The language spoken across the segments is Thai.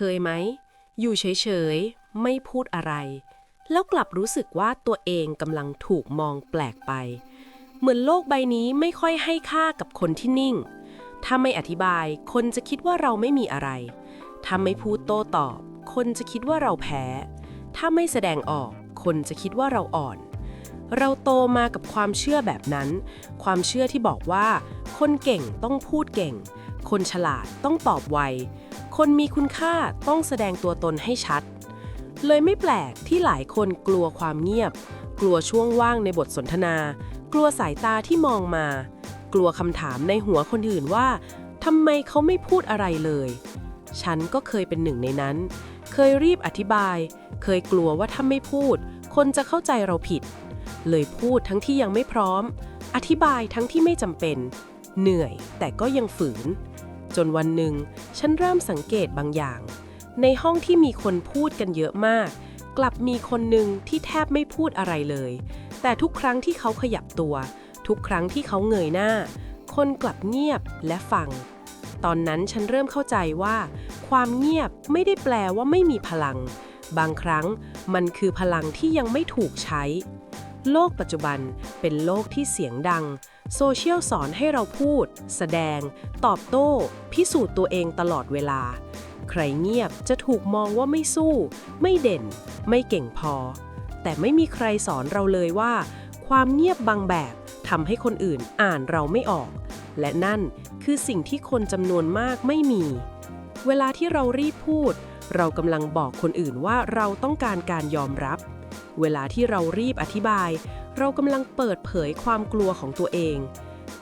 คยไหม อยู่เฉยๆ ไม่พูดอะไร แล้วกลับรู้สึกว่าตัวเองกำลังถูกมองแปลกไป เหมือนโลกใบนี้ไม่ค่อยให้ค่ากับคนที่นิ่ง ถ้าไม่อธิบายคนจะคิดว่าเราไม่มีอะไร ถ้าไม่พูดโต้ตอบ คนจะคิดว่าเราแพ้ ถ้าไม่แสดงออก คนจะคิดว่าเราอ่อน เราโตมากับความเชื่อแบบนั้น ความเชื่อที่บอกว่า คนเก่งต้องพูดเก่ง คนฉลาดต้องตอบไว คนมีคุณค่าต้องแสดงตัวตนให้ชัด เลยไม่แปลกที่หลายคนกลัวความเงียบ กลัวช่วงว่างในบทสนทนา กลัวสายตาที่มองมา กลัวคำถามในหัวคนอื่นว่าทำไมเขาไม่พูดอะไรเลย ฉันก็เคยเป็นหนึ่งในนั้น เคยรีบอธิบาย เคยกลัวว่าถ้าไม่พูด คนจะเข้าใจเราผิด เลยพูดทั้งที่ยังไม่พร้อม อธิบายทั้งที่ไม่จำเป็น เหนื่อยแต่ก็ยังฝืน จนวันหนึ่ง ฉันเริ่มสังเกตบางอย่าง ในห้องที่มีคนพูดกันเยอะมาก กลับมีคนหนึ่งที่แทบไม่พูดอะไรเลย แต่ทุกครั้งที่เขาขยับตัว ทุกครั้งที่เขาเงยหน้า คนกลับเงียบและฟัง ตอนนั้นฉันเริ่มเข้าใจว่า ความเงียบไม่ได้แปลว่าไม่มีพลัง บางครั้งมันคือพลังที่ยังไม่ถูกใช้ โลกปัจจุบันเป็นโลกที่เสียงดัง โซเชียลสอนให้เราพูด แสดง ตอบโต้ พิสูจน์ตัวเองตลอดเวลา ใครเงียบจะถูกมองว่าไม่สู้ ไม่เด่น ไม่เก่งพอ แต่ไม่มีใครสอนเราเลยว่า ความเงียบบางแบบทำให้คนอื่นอ่านเราไม่ออก และนั่นคือสิ่งที่คนจำนวนมากไม่มี เวลาที่เรารีบพูด เรากำลังบอกคนอื่นว่าเราต้องการการยอมรับ เวลาที่เรารีบอธิบาย เรากำลังเปิดเผยความกลัวของตัวเอง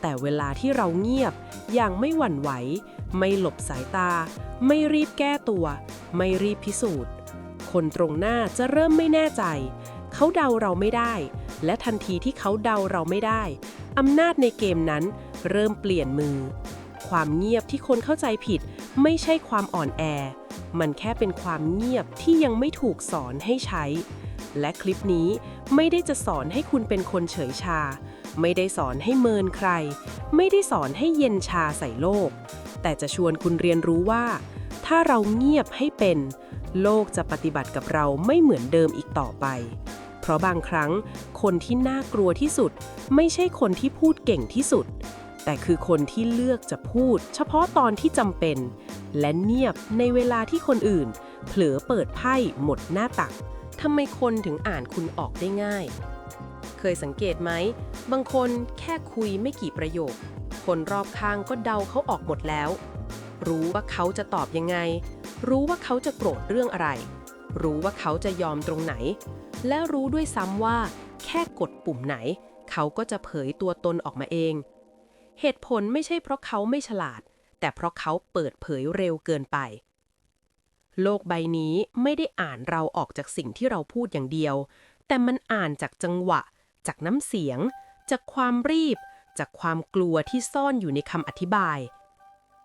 แต่เวลาที่เราเงียบ อย่างไม่หวั่นไหว ไม่หลบสายตา ไม่รีบแก้ตัว ไม่รีบพิสูจน์ คนตรงหน้าจะเริ่มไม่แน่ใจ เขาเดาเราไม่ได้ และทันทีที่เขาเดาเราไม่ได้อำนาจในเกมนั้นเริ่มเปลี่ยนมือ ความเงียบที่คนเข้าใจผิด ไม่ใช่ความอ่อนแอ มันแค่เป็นความเงียบที่ยังไม่ถูกสอนให้ใช้ และคลิปนี้ไม่ได้จะสอนให้คุณเป็นคนเฉยชา ไม่ได้สอนให้เมินใคร ไม่ได้สอนให้เย็นชาใส่โลก แต่จะชวนคุณเรียนรู้ว่า ถ้าเราเงียบให้เป็น โลกจะปฏิบัติกับเราไม่เหมือนเดิมอีกต่อไป เพราะบางครั้ง คนที่น่ากลัวที่สุด ไม่ใช่คนที่พูดเก่งที่สุด แต่คือคนที่เลือกจะพูด เฉพาะตอนที่จำเป็น และเงียบในเวลาที่คนอื่น เผลอเปิดไพ่หมดหน้าตัก ทำไมคนถึงอ่านคุณออกได้ง่าย เคยสังเกตไหม บางคนแค่คุยไม่กี่ประโยค คนรอบข้างก็เดาเขาออกหมดแล้ว รู้ว่าเขาจะตอบยังไง รู้ว่าเขาจะโกรธเรื่องอะไร รู้ว่าเขาจะยอมตรงไหน และรู้ด้วยซ้ำว่า แค่กดปุ่มไหน เขาก็จะเผยตัวตนออกมาเอง เหตุผลไม่ใช่เพราะเขาไม่ฉลาด แต่เพราะเขาเปิดเผยเร็วเกินไป โลกใบนี้ไม่ได้อ่านเราออกจากสิ่งที่เราพูดอย่างเดียว แต่มันอ่านจากจังหวะ จากน้ำเสียง จากความรีบ จากความกลัวที่ซ่อนอยู่ในคำอธิบาย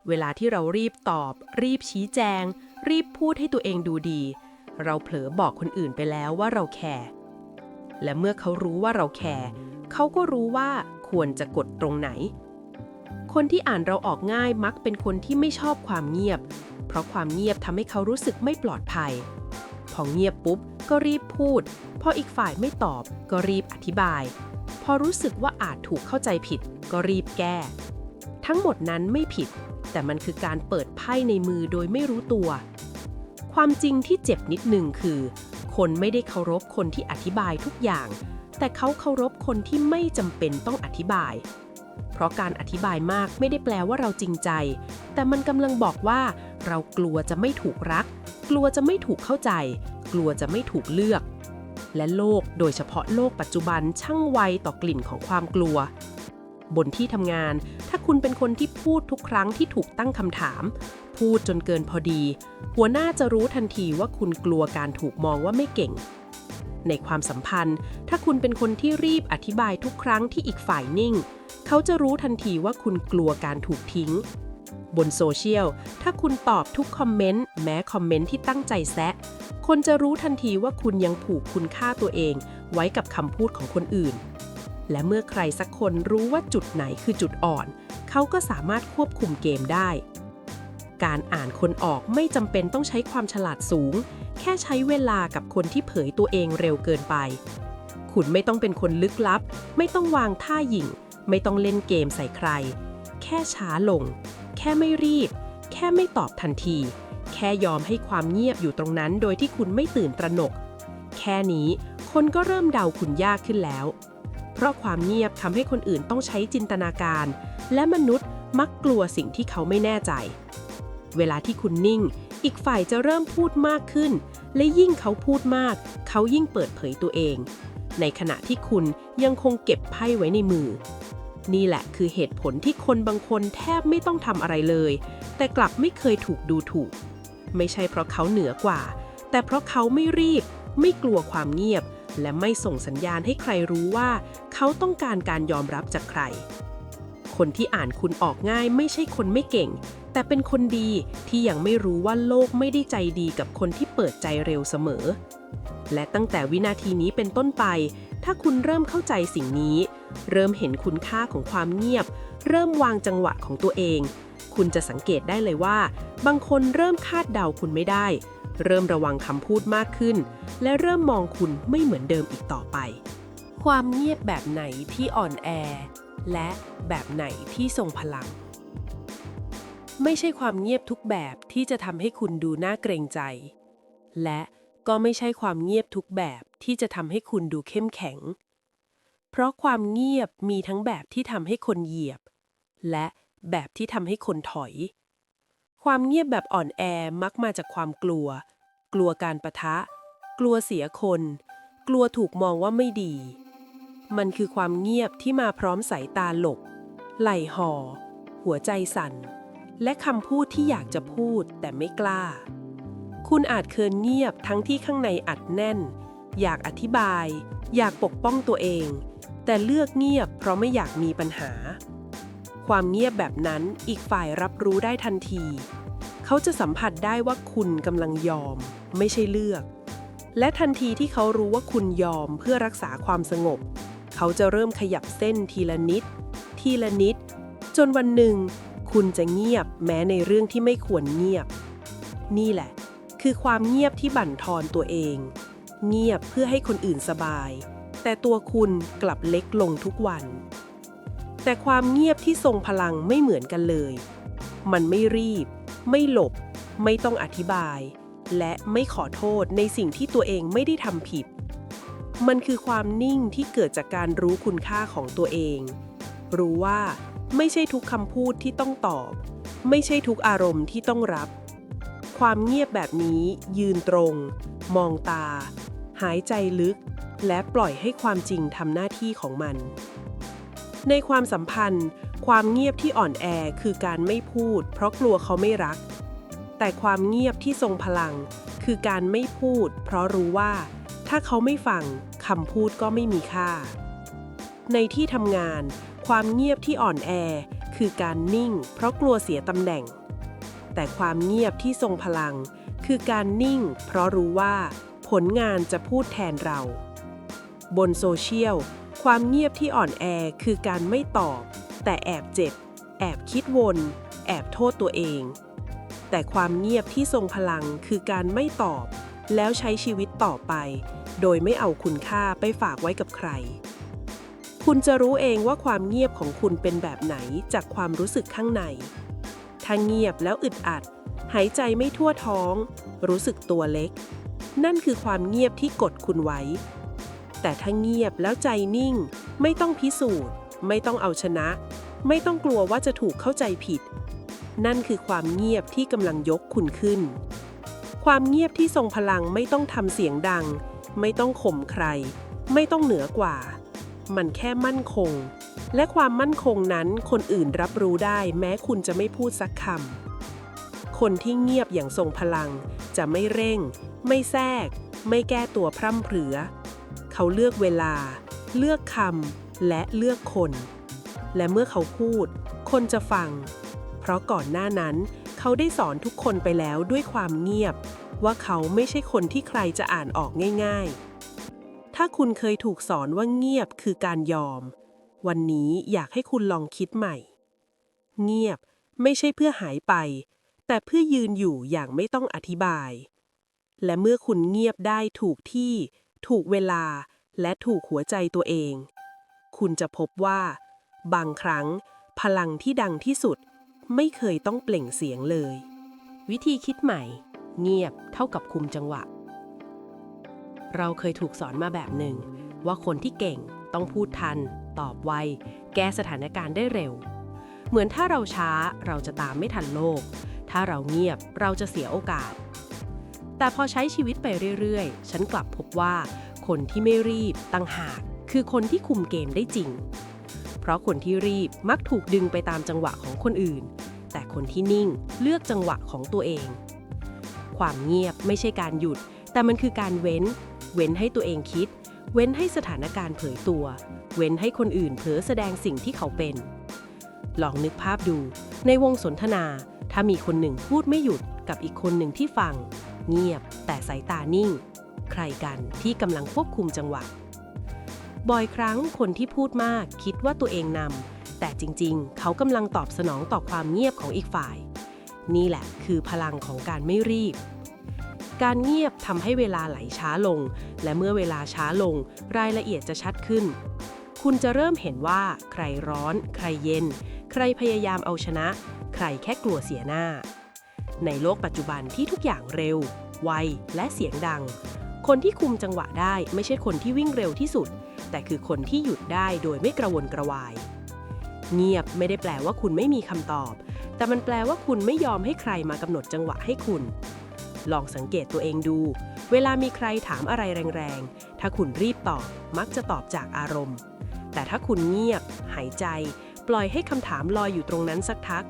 เวลาที่เรารีบตอบ รีบชี้แจง รีบพูดให้ตัวเองดูดี เราเผลอบอกคนอื่นไปแล้วว่าเราแคร์และเมื่อเขารู้ว่าเราแคร์เขาก็รู้ว่าควรจะกดตรงไหน คนที่อ่านเราออกง่ายมักเป็นคนที่ไม่ชอบความเงียบ เพราะความเงียบทำให้เขารู้สึกไม่ปลอดภัย พอเงียบปุ๊บก็รีบพูด พออีกฝ่ายไม่ตอบ ก็รีบอธิบาย พอรู้สึกว่าอาจถูกเข้าใจผิด ก็รีบแก้ ทั้งหมดนั้นไม่ผิด แต่มันคือการเปิดไพ่ในมือโดยไม่รู้ตัว ความจริงที่เจ็บนิดหนึ่งคือ คนไม่ได้เคารพคนที่อธิบายทุกอย่าง แต่เขาเคารพคนที่ไม่จำเป็นต้องอธิบาย ราะการอธิบายมากไม่ได้แปลว่าเราจริงใจ แต่มันกำลังบอกว่า เรากลัวจะไม่ถูกรัก กลัวจะไม่ถูกเข้าใจ กลัวจะไม่ถูกเลือก และโลกโดยเฉพาะโลกปัจจุบันช่างไวต่อกลิ่นของความกลัว บนที่ทำงาน ถ้าคุณเป็นคนที่พูดทุกครั้งที่ถูกตั้งคำถาม พูดจนเกินพอดี หัวหน้าจะรู้ทันทีว่าคุณกลัวการถูกมองว่าไม่เก่ง ในความสัมพันธ์ ถ้าคุณเป็นคนที่รีบอธิบายทุกครั้งที่อีกฝ่ายนิ่ง เขาจะรู้ทันทีว่าคุณกลัวการถูกทิ้ง บนโซเชียล ถ้าคุณตอบทุกคอมเมนต์แม้คอมเมนต์ที่ตั้งใจแซะ คนจะรู้ทันทีว่าคุณยังผูกคุณค่าตัวเอง ไว้กับคำพูดของคนอื่น และเมื่อใครสักคนรู้ว่าจุดไหนคือจุดอ่อน เขาก็สามารถควบคุมเกมได้ การอ่านคนออกไม่จำเป็นต้องใช้ความฉลาดสูง แค่ใช้เวลากับคนที่เผยตัวเองเร็วเกินไป คุณไม่ต้องเป็นคนลึกลับ ไม่ต้องวางท่าหยิ่ง ไม่ต้องเล่นเกมใส่ใคร แค่ช้าลง แค่ไม่รีบ แค่ไม่ตอบทันที แค่ยอมให้ความเงียบอยู่ตรงนั้นโดยที่คุณไม่ตื่นตระหนก แค่นี้คนก็เริ่มเดาคุณยากขึ้นแล้ว เพราะความเงียบทำให้คนอื่นต้องใช้จินตนาการ และมนุษย์มักกลัวสิ่งที่เขาไม่แน่ใจ เวลาที่คุณนิ่ง อีกฝ่ายจะเริ่มพูดมากขึ้น และยิ่งเขาพูดมาก เขายิ่งเปิดเผยตัวเอง ในขณะที่คุณยังคงเก็บไพ่ไว้ในมือ นี่แหละคือเหตุผลที่คนบางคนแทบไม่ต้องทำอะไรเลย แต่กลับไม่เคยถูกดูถูก ไม่ใช่เพราะเขาเหนือกว่า แต่เพราะเขาไม่รีบ ไม่กลัวความเงียบ และไม่ส่งสัญญาณให้ใครรู้ว่า เขาต้องการการยอมรับจากใครคนที่อ่านคุณออกง่ายไม่ใช่คนไม่เก่ง แต่เป็นคนดีที่ยังไม่รู้ว่าโลกไม่ได้ใจดีกับคนที่เปิดใจเร็วเสมอ และตั้งแต่วินาทีนี้เป็นต้นไป ถ้าคุณเริ่มเข้าใจสิ่งนี้ เริ่มเห็นคุณค่าของความเงียบ เริ่มวางจังหวะของตัวเอง คุณจะสังเกตได้เลยว่า บางคนเริ่มคาดเดาคุณไม่ได้ เริ่มระวังคำพูดมากขึ้น และเริ่มมองคุณไม่เหมือนเดิมอีกต่อไป ความเงียบแบบไหนที่อ่อนแอ และแบบไหนที่ทรงพลัง ไม่ใช่ความเงียบทุกแบบที่จะทำให้คุณดูน่าเกรงใจ และก็ไม่ใช่ความเงียบทุกแบบที่จะทำให้คุณดูเข้มแข็ง เพราะความเงียบมีทั้งแบบที่ทำให้คนเหยียบ และแบบที่ทำให้คนถอย ความเงียบแบบอ่อนแอมักมาจากความกลัว กลัวการประทะ กลัวเสียคน กลัวถูกมองว่าไม่ดี มันคือความเงียบที่มาพร้อมสายตาหลบ ไหล่ห่อ หัวใจสั่น และคำพูดที่อยากจะพูดแต่ไม่กล้า คุณอาจเคินเงียบทั้งที่ข้างในอัดแน่น อยากอธิบาย อยากปกป้องตัวเอง แต่เลือกเงียบเพราะไม่อยากมีปัญหา ความเงียบแบบนั้นอีกฝ่ายรับรู้ได้ทันที เขาจะสัมผัสได้ว่าคุณกำลังยอม ไม่ใช่เลือก และทันทีที่เขารู้ว่าคุณยอมเพื่อรักษาความสงบ เขาจะเริ่มขยับเส้นทีละนิด ทีละนิด จนวันหนึ่ง คุณจะเงียบแม้ในเรื่องที่ไม่ควรเงียบ นี่แหละ คือความเงียบที่บั่นทอนตัวเอง เงียบเพื่อให้คนอื่นสบาย แต่ตัวคุณกลับเล็กลงทุกวัน แต่ความเงียบที่ทรงพลังไม่เหมือนกันเลย มันไม่รีบ ไม่หลบ ไม่ต้องอธิบาย และไม่ขอโทษในสิ่งที่ตัวเองไม่ได้ทำผิด มันคือความนิ่งที่เกิดจากการรู้คุณค่าของตัวเอง รู้ว่า ไม่ใช่ทุกคำพูดที่ต้องตอบ ไม่ใช่ทุกอารมณ์ที่ต้องรับ ความเงียบแบบนี้ยืนตรง มองตา หายใจลึก และปล่อยให้ความจริงทำหน้าที่ของมัน ในความสัมพันธ์ ความเงียบที่อ่อนแอคือการไม่พูด เพราะกลัวเขาไม่รัก แต่ความเงียบที่ทรงพลัง คือการไม่พูด เพราะรู้ว่า ถ้าเขาไม่ฟังคำพูดก็ไม่มีค่า ในที่ทำงาน ความเงียบที่อ่อนแอ คือการนิ่ง เพราะกลัวเสียตำแหน่ง แต่ความเงียบที่ทรงพลัง คือการนิ่ง เพราะรู้ว่า ผลงานจะพูดแทนเรา บนโซเชียล ความเงียบที่อ่อนแอ คือการไม่ตอบ แต่แอบเจ็บ แอบคิดวน แอบโทษตัวเอง แต่ความเงียบที่ทรงพลัง คือการไม่ตอบ แล้วใช้ชีวิตต่อไป โดยไม่เอาคุณค่าไปฝากไว้กับใคร คุณจะรู้เองว่าความเงียบของคุณเป็นแบบไหนจากความรู้สึกข้างใน ถ้าเงียบแล้วอึดอัด หายใจไม่ทั่วท้อง รู้สึกตัวเล็ก นั่นคือความเงียบที่กดคุณไว้ แต่ถ้าเงียบแล้วใจนิ่ง ไม่ต้องพิสูจน์ ไม่ต้องเอาชนะ ไม่ต้องกลัวว่าจะถูกเข้าใจผิด นั่นคือความเงียบที่กำลังยกคุณขึ้น ความเงียบที่ทรงพลังไม่ต้องทำเสียงดัง ไม่ต้องข่มใคร ไม่ต้องเหนือกว่า มันแค่มั่นคง และความมั่นคงนั้นคนอื่นรับรู้ได้แม้คุณจะไม่พูดสักคำ คนที่เงียบอย่างทรงพลัง จะไม่เร่ง ไม่แทรก ไม่แก้ตัวพร่ำเพรือ เขาเลือกเวลา เลือกคำและเลือกคน และเมื่อเขาพูด คนจะฟัง เพราะก่อนหน้านั้น เขาได้สอนทุกคนไปแล้วด้วยความเงียบ ว่าเขาไม่ใช่คนที่ใครจะอ่านออกง่าย ๆ ถ้าคุณเคยถูกสอนว่าเงียบคือการยอม วันนี้อยากให้คุณลองคิดใหม่ เงียบไม่ใช่เพื่อหายไป แต่เพื่อยืนอยู่อย่างไม่ต้องอธิบาย และเมื่อคุณเงียบได้ถูกที่ ถูกเวลา และถูกหัวใจตัวเอง คุณจะพบว่า บางครั้ง พลังที่ดังที่สุด ไม่เคยต้องเปล่งเสียงเลย วิธีคิดใหม่ เงียบเท่ากับคุมจังหวะ เราเคยถูกสอนมาแบบหนึ่ง ว่าคนที่เก่งต้องพูดทัน ตอบไว แก้สถานการณ์ได้เร็ว เหมือนถ้าเราช้าเราจะตามไม่ทันโลก ถ้าเราเงียบเราจะเสียโอกาส แต่พอใช้ชีวิตไปเรื่อยๆ ฉันกลับพบว่าคนที่ไม่รีบตั้งหากคือคนที่คุมเกมได้จริง เพราะคนที่รีบมักถูกดึงไปตามจังหวะของคนอื่น แต่คนที่นิ่งเลือกจังหวะของตัวเอง ความเงียบไม่ใช่การหยุด แต่มันคือการเว้น เว้นให้ตัวเองคิด เว้นให้สถานการณ์เผยตัว เว้นให้คนอื่นเผลอแสดงสิ่งที่เขาเป็น ลองนึกภาพดู ในวงสนทนา ถ้ามีคนหนึ่งพูดไม่หยุดกับอีกคนหนึ่งที่ฟัง เงียบ แต่สายตานิ่ง ใครกันที่กำลังควบคุมจังหวะ บ่อยครั้งคนที่พูดมากคิดว่าตัวเองนำแต่จริงๆ เขากำลังตอบสนองต่อความเงียบของอีกฝ่าย นี่แหละคือพลังของการไม่รีบ การเงียบทำให้เวลาไหลช้าลง และเมื่อเวลาช้าลง รายละเอียดจะชัดขึ้น คุณจะเริ่มเห็นว่า ใครร้อน ใครเย็น ใครพยายามเอาชนะ ใครแค่กลัวเสียหน้า ในโลกปัจจุบันที่ทุกอย่างเร็ว ไว และเสียงดัง คนที่คุมจังหวะได้ไม่ใช่คนที่วิ่งเร็วที่สุด แต่คือคนที่หยุดได้โดยไม่กระวนกระวาย เงียบไม่ได้แปลว่าคุณไม่มีคำตอบ แต่มันแปลว่าคุณไม่ยอมให้ใครมากำหนดจังหวะให้คุณ ลองสังเกตตัวเองดู เวลามีใครถามอะไรแรงๆ ถ้าคุณรีบตอบ มักจะตอบจากอารมณ์ แต่ถ้าคุณเงียบ หายใจ ปล่อยให้คำถามลอยอยู่ตรงนั้นสักทัก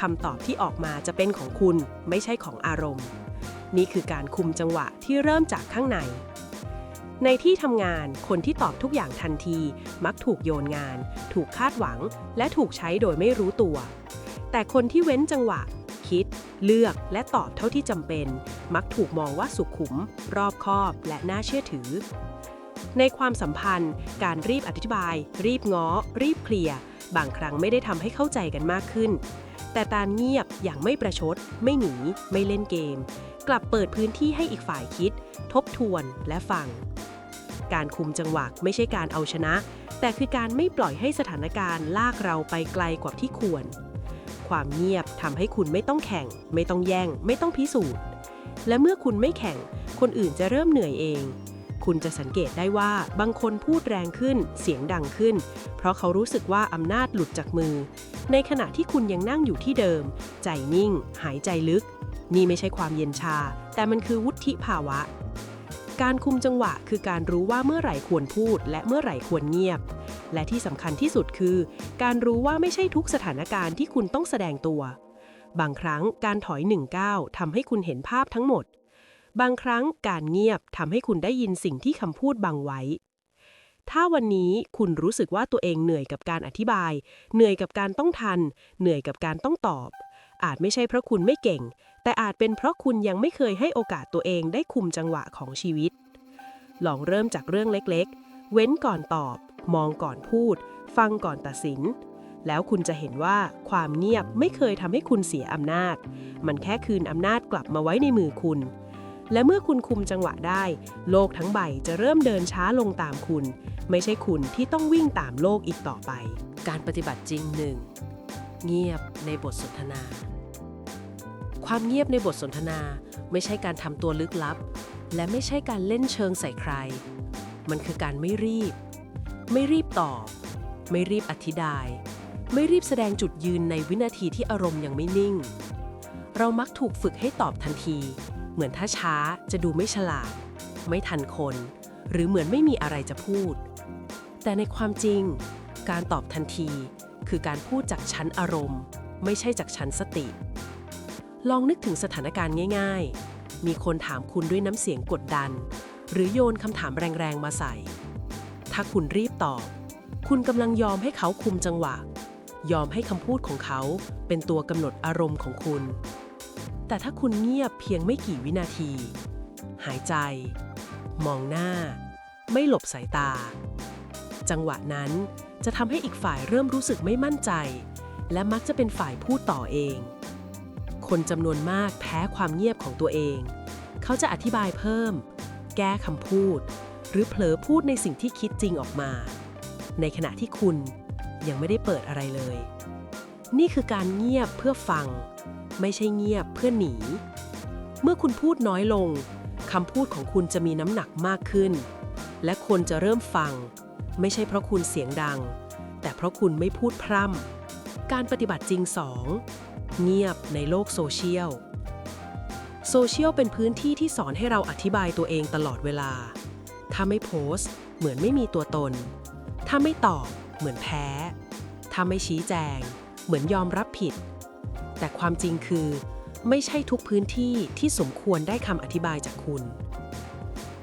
คำตอบที่ออกมาจะเป็นของคุณไม่ใช่ของอารมณ์ นี่คือการคุมจังหวะที่เริ่มจากข้างใน ในที่ทำงานคนที่ตอบทุกอย่างทันที มักถูกโยนงาน ถูกคาดหวัง และถูกใช้โดยไม่รู้ตัว แต่คนที่เว้นจังหวะ คิด เลือกและตอบเท่าที่จำเป็น มักถูกมองว่าสุขุม รอบคอบและน่าเชื่อถือ ในความสัมพันธ์ การรีบอธิบาย รีบง้อ รีบเคลียร์บางครั้งไม่ได้ทำให้เข้าใจกันมากขึ้น แต่การเงียบอย่างไม่ประชด ไม่หนี ไม่เล่นเกม กลับเปิดพื้นที่ให้อีกฝ่ายคิด ทบทวนและฟัง การคุมจังหวะไม่ใช่การเอาชนะ แต่คือการไม่ปล่อยให้สถานการณ์ลากเราไปไกลกว่าที่ควร ความเงียบทำให้คุณไม่ต้องแข่ง ไม่ต้องแย่ง ไม่ต้องพิสูจน์ และเมื่อคุณไม่แข่ง คนอื่นจะเริ่มเหนื่อยเอง คุณจะสังเกตได้ว่าบางคนพูดแรงขึ้น เสียงดังขึ้น เพราะเขารู้สึกว่าอำนาจหลุดจากมือ ในขณะที่คุณยังนั่งอยู่ที่เดิม ใจนิ่ง หายใจลึก นี่ไม่ใช่ความเย็นชา แต่มันคือวุฒิภาวะ การคุมจังหวะคือการรู้ว่าเมื่อไหร่ควรพูด และเมื่อไหร่ควรเงียบ และที่สำคัญที่สุดคือ การรู้ว่าไม่ใช่ทุกสถานการณ์ที่คุณต้องแสดงตัว บางครั้งการถอยหนึ่งก้าวทำให้คุณเห็นภาพทั้งหมด บางครั้งการเงียบทำให้คุณได้ยินสิ่งที่คำพูดบังไว้ ถ้าวันนี้คุณรู้สึกว่าตัวเองเหนื่อยกับการอธิบาย เหนื่อยกับการต้องทัน เหนื่อยกับการต้องตอบ อาจไม่ใช่เพราะคุณไม่เก่ง แต่อาจเป็นเพราะคุณยังไม่เคยให้โอกาสตัวเองได้คุมจังหวะของชีวิต ลองเริ่มจากเรื่องเล็กๆ เว้นก่อนตอบ มองก่อนพูด ฟังก่อนตัดสิน แล้วคุณจะเห็นว่าความเงียบไม่เคยทำให้คุณเสียอำนาจ มันแค่คืนอำนาจกลับมาไว้ในมือคุณ และเมื่อคุณคุมจังหวะได้ โลกทั้งใบจะเริ่มเดินช้าลงตามคุณ ไม่ใช่คุณที่ต้องวิ่งตามโลกอีกต่อไป การปฏิบัติจริงหนึ่งเงียบในบทสนทนา ความเงียบในบทสนทนาไม่ใช่การทำตัวลึกลับ และไม่ใช่การเล่นเชิงใส่ใคร มันคือการไม่รีบ ไม่รีบตอบ ไม่รีบอธิบาย ไม่รีบแสดงจุดยืนในวินาทีที่อารมณ์ยังไม่นิ่ง เรามักถูกฝึกให้ตอบทันที เหมือนถ้าช้าจะดูไม่ฉลาด ไม่ทันคน หรือเหมือนไม่มีอะไรจะพูด แต่ในความจริง การตอบทันที คือการพูดจากชั้นอารมณ์ ไม่ใช่จากชั้นสติ ลองนึกถึงสถานการณ์ง่าย ๆ มีคนถามคุณด้วยน้ำเสียงกดดัน หรือโยนคำถามแรงๆมาใส่ ถ้าคุณรีบตอบ คุณกำลังยอมให้เขาคุมจังหวะ ยอมให้คำพูดของเขาเป็นตัวกำหนดอารมณ์ของคุณ แต่ถ้าคุณเงียบเพียงไม่กี่วินาที หายใจ มองหน้า ไม่หลบสายตา จังหวะนั้นจะทำให้อีกฝ่ายเริ่มรู้สึกไม่มั่นใจ และมักจะเป็นฝ่ายพูดต่อเอง คนจำนวนมากแพ้ความเงียบของตัวเอง เขาจะอธิบายเพิ่ม แก้คำพูด หรือเผลอพูดในสิ่งที่คิดจริงออกมา ในขณะที่คุณยังไม่ได้เปิดอะไรเลย นี่คือการเงียบเพื่อฟัง ไม่ใช่เงียบเพื่อหนี เมื่อคุณพูดน้อยลงคำพูดของคุณจะมีน้ำหนักมากขึ้น และคนจะเริ่มฟัง ไม่ใช่เพราะคุณเสียงดัง แต่เพราะคุณไม่พูดพร่ำการปฏิบัติจริง 2. เงียบในโลกโซเชียลโซเชียลเป็นพื้นที่ที่สอนให้เราอธิบายตัวเองตลอดเวลา ถ้าไม่โพสต์ เหมือนไม่มีตัวตน ถ้าไม่ตอบ เหมือนแพ้ ถ้าไม่ชี้แจง เหมือนยอมรับผิด แต่ความจริงคือ ไม่ใช่ทุกพื้นที่ที่สมควรได้คำอธิบายจากคุณ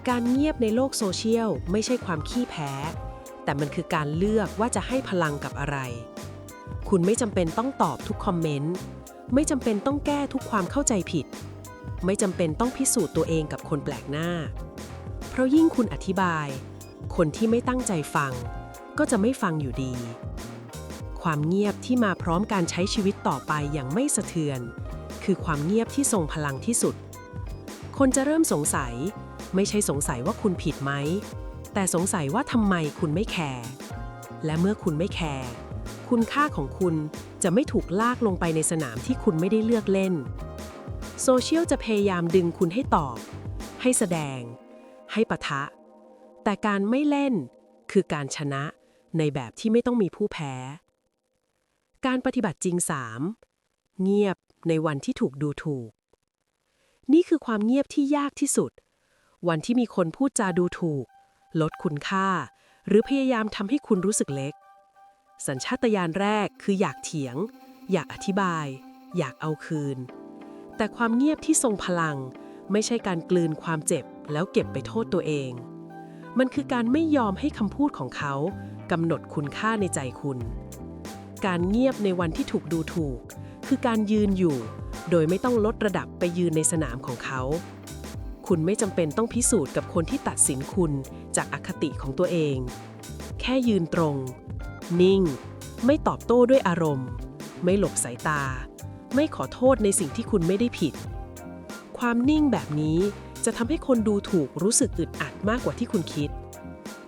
การเงียบในโลกโซเชียลไม่ใช่ความขี้แพ้ แต่มันคือการเลือกว่าจะให้พลังกับอะไร คุณไม่จำเป็นต้องตอบทุกคอมเมนต์ไม่จำเป็นต้องแก้ทุกความเข้าใจผิด ไม่จำเป็นต้องพิสูจน์ตัวเองกับคนแปลกหน้า เพราะยิ่งคุณอธิบาย คนที่ไม่ตั้งใจฟัง ก็จะไม่ฟังอยู่ดี ความเงียบที่มาพร้อมการใช้ชีวิตต่อไปอย่างไม่สะเทือน คือความเงียบที่ทรงพลังที่สุด คนจะเริ่มสงสัย ไม่ใช่สงสัยว่าคุณผิดไหม แต่สงสัยว่าทำไมคุณไม่แคร์และเมื่อคุณไม่แคร์คุณค่าของคุณจะไม่ถูกลากลงไปในสนามที่คุณไม่ได้เลือกเล่น โซเชียลจะพยายามดึงคุณให้ตอบ ให้แสดง ให้ปะทะ แต่การไม่เล่นคือการชนะในแบบที่ไม่ต้องมีผู้แพ้ การปฏิบัติจริง 3. เงียบในวันที่ถูกดูถูก นี่คือความเงียบที่ยากที่สุด วันที่มีคนพูดจาดูถูก ลดคุณค่า หรือพยายามทำให้คุณรู้สึกเล็ก สัญชาตญาณแรกคืออยากเถียง อยากอธิบาย อยากเอาคืน แต่ความเงียบที่ทรงพลัง ไม่ใช่การกลืนความเจ็บ แล้วเก็บไปโทษตัวเอง มันคือการไม่ยอมให้คำพูดของเขากำหนดคุณค่าในใจคุณ การเงียบในวันที่ถูกดูถูก คือการยืนอยู่ โดยไม่ต้องลดระดับไปยืนในสนามของเขา คุณไม่จำเป็นต้องพิสูจน์กับคนที่ตัดสินคุณจากอคติของตัวเอง แค่ยืนตรง นิ่ง ไม่ตอบโต้ด้วยอารมณ์ ไม่หลบสายตา ไม่ขอโทษในสิ่งที่คุณไม่ได้ผิด ความนิ่งแบบนี้ จะทำให้คนดูถูกรู้สึกอึดอัดมากกว่าที่คุณคิด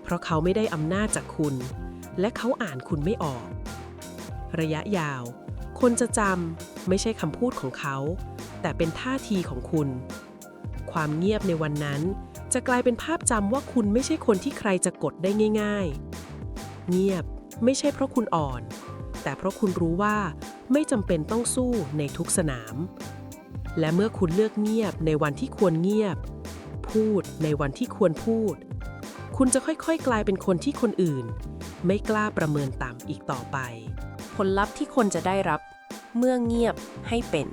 เพราะเขาไม่ได้อำนาจจากคุณ และเขาอ่านคุณไม่ออก ระยะยาว คนจะจำไม่ใช่คำพูดของเขา แต่เป็นท่าทีของคุณ ความเงียบในวันนั้น จะกลายเป็นภาพจำว่าคุณไม่ใช่คนที่ใครจะกดได้ง่าย ๆ เงียบไม่ใช่เพราะคุณอ่อน แต่เพราะคุณรู้ว่าไม่จำเป็นต้องสู้ในทุกสนาม และเมื่อคุณเลือกเงียบในวันที่ควรเงียบ พูดในวันที่ควรพูด คุณจะค่อยๆ กลายเป็นคนที่คนอื่น ไม่กล้าประเมินต่ำอีกต่อไป ผลลัพธ์ที่คนจะได้รับ เมื่อเงียบให้เป็น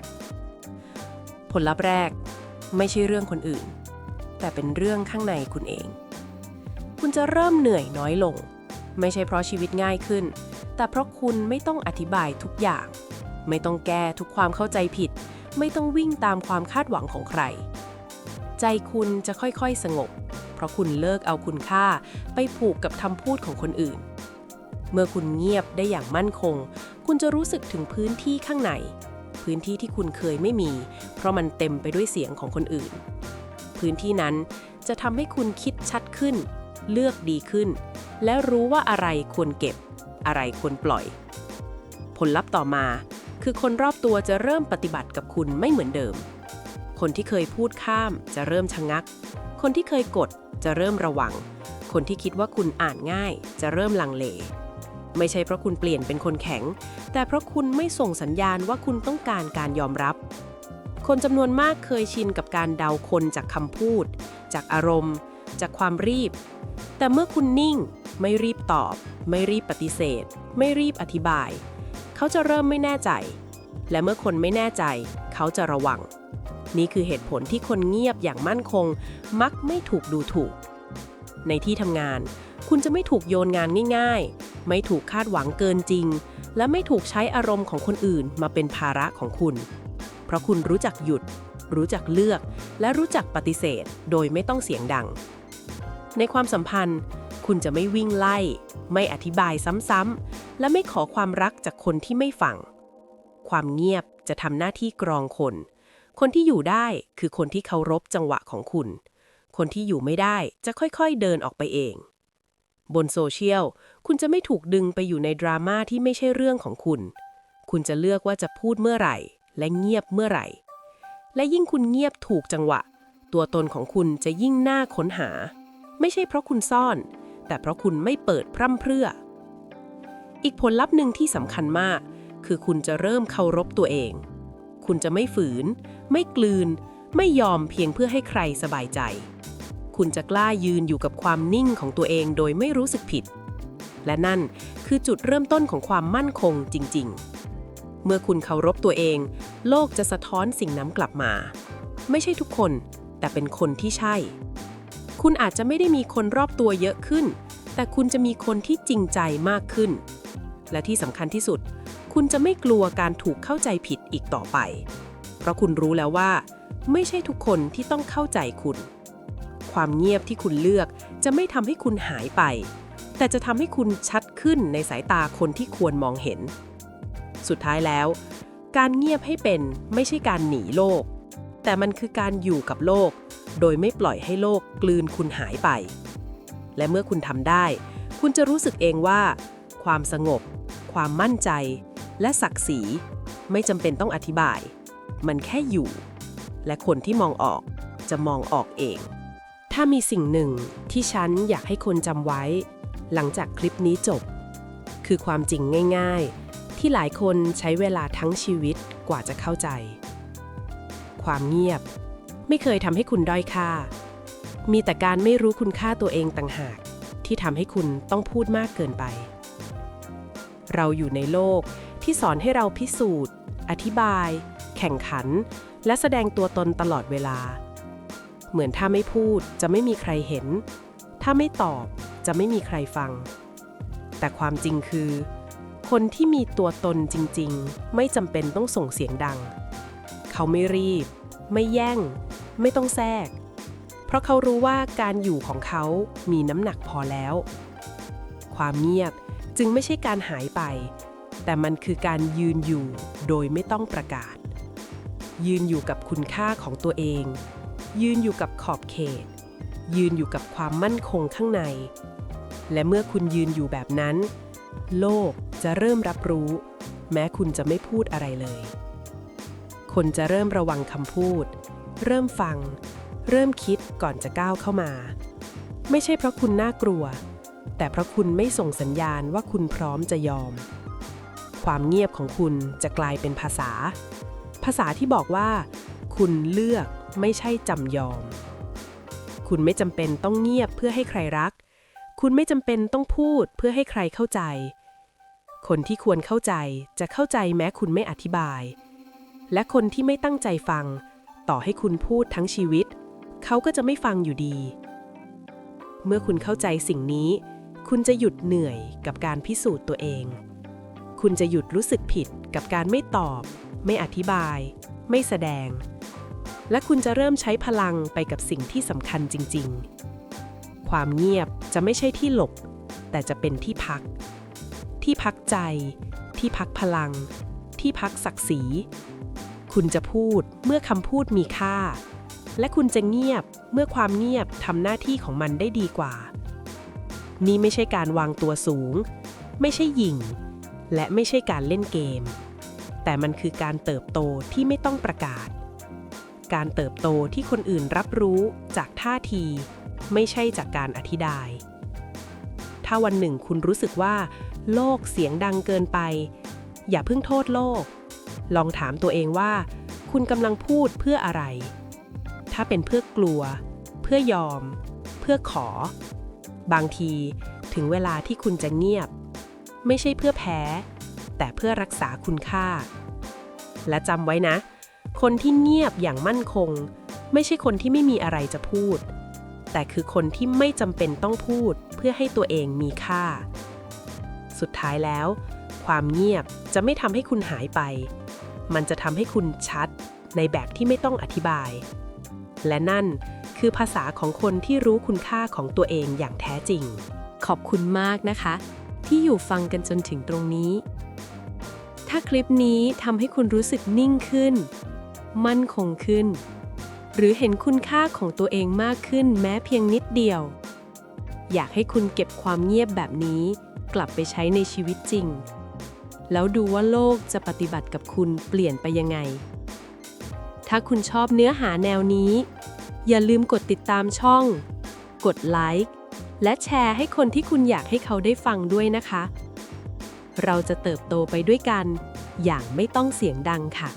ผลลัพธ์แรก ไม่ใช่เรื่องคนอื่น แต่เป็นเรื่องข้างในคุณเอง คุณจะเริ่มเหนื่อยน้อยลง ไม่ใช่เพราะชีวิตง่ายขึ้น แต่เพราะคุณไม่ต้องอธิบายทุกอย่าง ไม่ต้องแก้ทุกความเข้าใจผิด ไม่ต้องวิ่งตามความคาดหวังของใคร ใจคุณจะค่อยๆสงบ เพราะคุณเลิกเอาคุณค่าไปผูกกับคำพูดของคนอื่น เมื่อคุณเงียบได้อย่างมั่นคง คุณจะรู้สึกถึงพื้นที่ข้างใน พื้นที่ที่คุณเคยไม่มี เพราะมันเต็มไปด้วยเสียงของคนอื่น พื้นที่นั้นจะทำให้คุณคิดชัดขึ้น เลือกดีขึ้น และรู้ว่าอะไรควรเก็บ อะไรควรปล่อย ผลลัพธ์ต่อมา คือคนรอบตัวจะเริ่มปฏิบัติกับคุณไม่เหมือนเดิม คนที่เคยพูดข้ามจะเริ่มชะงัก คนที่เคยกดจะเริ่มระวัง คนที่คิดว่าคุณอ่านง่าย จะเริ่มลังเล ไม่ใช่เพราะคุณเปลี่ยนเป็นคนแข็ง แต่เพราะคุณไม่ส่งสัญญาณว่าคุณต้องการการยอมรับ คนจำนวนมากเคยชินกับการเดาคนจากคำพูด จากอารมณ์ จากความรีบ แต่เมื่อคุณนิ่ง ไม่รีบตอบ ไม่รีบปฏิเสธ ไม่รีบอธิบาย เขาจะเริ่มไม่แน่ใจ และเมื่อคนไม่แน่ใจ เขาจะระวัง นี่คือเหตุผลที่คนเงียบอย่างมั่นคง มักไม่ถูกดูถูก ในที่ทำงาน คุณจะไม่ถูกโยนงานง่าย ๆ ไม่ถูกคาดหวังเกินจริง และไม่ถูกใช้อารมณ์ของคนอื่นมาเป็นภาระของคุณ เพราะคุณรู้จักหยุด รู้จักเลือก และรู้จักปฏิเสธ โดยไม่ต้องเสียงดัง ในความสัมพันธ์ คุณจะไม่วิ่งไล่ ไม่อธิบายซ้ำๆ และไม่ขอความรักจากคนที่ไม่ฟัง ความเงียบจะทำหน้าที่กรองคน คนที่อยู่ได้คือคนที่เคารพจังหวะของคุณ คนที่อยู่ไม่ได้จะค่อยๆเดินออกไปเอง บนโซเชียล คุณจะไม่ถูกดึงไปอยู่ในดราม่าที่ไม่ใช่เรื่องของคุณ คุณจะเลือกว่าจะพูดเมื่อไหร่ และเงียบเมื่อไหร่ และยิ่งคุณเงียบถูกจังหวะ ตัวตนของคุณจะยิ่งน่าค้นหา ไม่ใช่เพราะคุณซ่อน แต่เพราะคุณไม่เปิดพร่ำเพรื่อ อีกผลลัพธ์หนึ่งที่สำคัญมาก คือคุณจะเริ่มเคารพตัวเอง คุณจะไม่ฝืน ไม่กลืน ไม่ยอมเพียงเพื่อให้ใครสบายใจ คุณจะกล้ายืนอยู่กับความนิ่งของตัวเองโดยไม่รู้สึกผิด และนั่นคือจุดเริ่มต้นของความมั่นคงจริง ๆ เมื่อคุณเคารพตัวเอง โลกจะสะท้อนสิ่งนั้นกลับมา ไม่ใช่ทุกคน แต่เป็นคนที่ใช่ คุณอาจจะไม่ได้มีคนรอบตัวเยอะขึ้น แต่คุณจะมีคนที่จริงใจมากขึ้น และที่สำคัญที่สุด คุณจะไม่กลัวการถูกเข้าใจผิดอีกต่อไป เพราะคุณรู้แล้วว่า ไม่ใช่ทุกคนที่ต้องเข้าใจคุณ ความเงียบที่คุณเลือกจะไม่ทำให้คุณหายไป แต่จะทำให้คุณชัดขึ้นในสายตาคนที่ควรมองเห็น สุดท้ายแล้ว การเงียบให้เป็นไม่ใช่การหนีโลก แต่มันคือการอยู่กับโลก โดยไม่ปล่อยให้โลกกลืนคุณหายไป และเมื่อคุณทำได้ คุณจะรู้สึกเองว่า ความสงบ ความมั่นใจ และศักดิ์ศรี ไม่จำเป็นต้องอธิบาย มันแค่อยู่ และคนที่มองออกจะมองออกเอง ถ้ามีสิ่งหนึ่งที่ฉันอยากให้คนจำไว้ หลังจากคลิปนี้จบ คือความจริงง่าย ๆ ที่หลายคนใช้เวลาทั้งชีวิตกว่าจะเข้าใจ ความเงียบ ไม่เคยทำให้คุณด้อยค่า มีแต่การไม่รู้คุณค่าตัวเองต่างหาก ที่ทำให้คุณต้องพูดมากเกินไป เราอยู่ในโลกที่สอนให้เราพิสูจน์ อธิบาย แข่งขัน และแสดงตัวตนตลอดเวลา เหมือนถ้าไม่พูดจะไม่มีใครเห็น ถ้าไม่ตอบจะไม่มีใครฟัง แต่ความจริงคือ คนที่มีตัวตนจริง ๆ ไม่จำเป็นต้องส่งเสียงดัง เขาไม่รีบ ไม่แย่ง ไม่ต้องแทรก เพราะเขารู้ว่าการอยู่ของเขามีน้ำหนักพอแล้ว ความเงียบจึงไม่ใช่การหายไป แต่มันคือการยืนอยู่โดยไม่ต้องประกาศ ยืนอยู่กับคุณค่าของตัวเอง ยืนอยู่กับขอบเขต ยืนอยู่กับความมั่นคงข้างใน และเมื่อคุณยืนอยู่แบบนั้น โลกจะเริ่มรับรู้ แม้คุณจะไม่พูดอะไรเลย คนจะเริ่มระวังคำพูด เริ่มฟัง เริ่มคิดก่อนจะก้าวเข้ามา ไม่ใช่เพราะคุณน่ากลัว แต่เพราะคุณไม่ส่งสัญญาณว่าคุณพร้อมจะยอม ความเงียบของคุณจะกลายเป็นภาษา ภาษาที่บอกว่า คุณเลือกไม่ใช่จำยอม คุณไม่จำเป็นต้องเงียบเพื่อให้ใครรัก คุณไม่จำเป็นต้องพูดเพื่อให้ใครเข้าใจ คนที่ควรเข้าใจจะเข้าใจแม้คุณไม่อธิบาย และคนที่ไม่ตั้งใจฟัง ต่อให้คุณพูดทั้งชีวิต เขาก็จะไม่ฟังอยู่ดี เมื่อคุณเข้าใจสิ่งนี้ คุณจะหยุดเหนื่อยกับการพิสูจน์ตัวเอง คุณจะหยุดรู้สึกผิดกับการไม่ตอบ ไม่อธิบาย ไม่แสดง และคุณจะเริ่มใช้พลังไปกับสิ่งที่สำคัญจริง ๆ ความเงียบจะไม่ใช่ที่หลบ แต่จะเป็นที่พัก ที่พักใจ ที่พักพลัง ที่พักศักดิ์ศรี คุณจะพูดเมื่อคำพูดมีค่า และคุณจะเงียบเมื่อความเงียบทำหน้าที่ของมันได้ดีกว่า นี่ไม่ใช่การวางตัวสูง ไม่ใช่หยิ่ง และไม่ใช่การเล่นเกม แต่มันคือการเติบโตที่ไม่ต้องประกาศ การเติบโตที่คนอื่นรับรู้จากท่าที ไม่ใช่จากการอธิบาย ถ้าวันหนึ่งคุณรู้สึกว่า โลกเสียงดังเกินไป อย่าเพิ่งโทษโลก ลองถามตัวเองว่า คุณกำลังพูดเพื่ออะไร ถ้าเป็นเพื่อกลัว เพื่อยอม เพื่อขอ บางทีถึงเวลาที่คุณจะเงียบ ไม่ใช่เพื่อแพ้ แต่เพื่อรักษาคุณค่า และจำไว้นะ คนที่เงียบอย่างมั่นคง ไม่ใช่คนที่ไม่มีอะไรจะพูด แต่คือคนที่ไม่จำเป็นต้องพูดเพื่อให้ตัวเองมีค่า สุดท้ายแล้ว ความเงียบจะไม่ทำให้คุณหายไป มันจะทำให้คุณชัดในแบบที่ไม่ต้องอธิบาย และนั่นคือภาษาของคนที่รู้คุณค่าของตัวเองอย่างแท้จริง ขอบคุณมากนะคะ ที่อยู่ฟังกันจนถึงตรงนี้ ถ้าคลิปนี้ทำให้คุณรู้สึกนิ่งขึ้น มั่นคงขึ้น หรือเห็นคุณค่าของตัวเองมากขึ้นแม้เพียงนิดเดียว อยากให้คุณเก็บความเงียบแบบนี้ กลับไปใช้ในชีวิตจริง แล้วดูว่าโลกจะปฏิบัติกับคุณเปลี่ยนไปยังไง ถ้าคุณชอบเนื้อหาแนวนี้ อย่าลืมกดติดตามช่อง กดไลค์และแชร์ให้คนที่คุณอยากให้เขาได้ฟังด้วยนะคะ เราจะเติบโตไปด้วยกัน อย่างไม่ต้องเสียงดังค่ะ